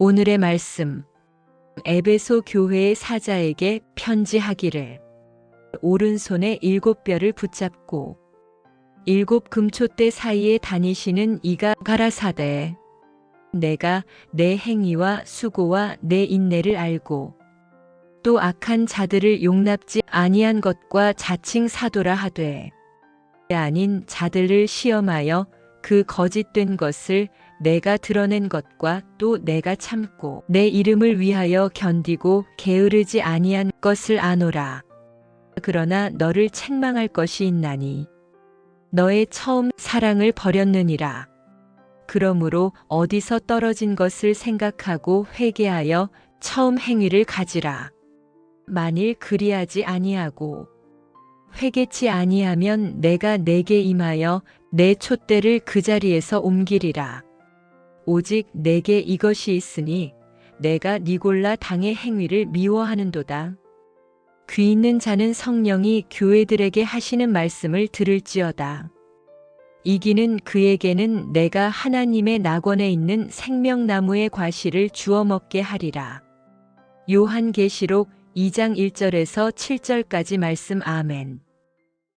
오늘의 말씀. 에베소 교회의 사자에게 편지하기를. 오른손에 일곱 뼈를 붙잡고 일곱 금초대 사이에 다니시는 이가 가라사대. 내가 내 행위와 수고와 내 인내를 알고 또 악한 자들을 용납지 아니한 것과 자칭 사도라 하되 아닌 자들을 시험하여 그 거짓된 것을 내가 드러낸 것과 또 내가 참고 내 이름을 위하여 견디고 게으르지 아니한 것을 아노라. 그러나 너를 책망할 것이 있나니 너의 처음 사랑을 버렸느니라. 그러므로 어디서 떨어진 것을 생각하고 회개하여 처음 행위를 가지라. 만일 그리하지 아니하고 회개치 아니하면 내가 내게 임하여 내 촛대를 그 자리에서 옮기리라. 오직 내게 이것이 있으니 내가 니골라 당의 행위를 미워하는도다. 귀 있는 자는 성령이 교회들에게 하시는 말씀을 들을지어다. 이기는 그에게는 내가 하나님의 낙원에 있는 생명나무의 과실을 주워 먹게 하리라. 요한계시록 2장 1절에서 7절까지 말씀 아멘.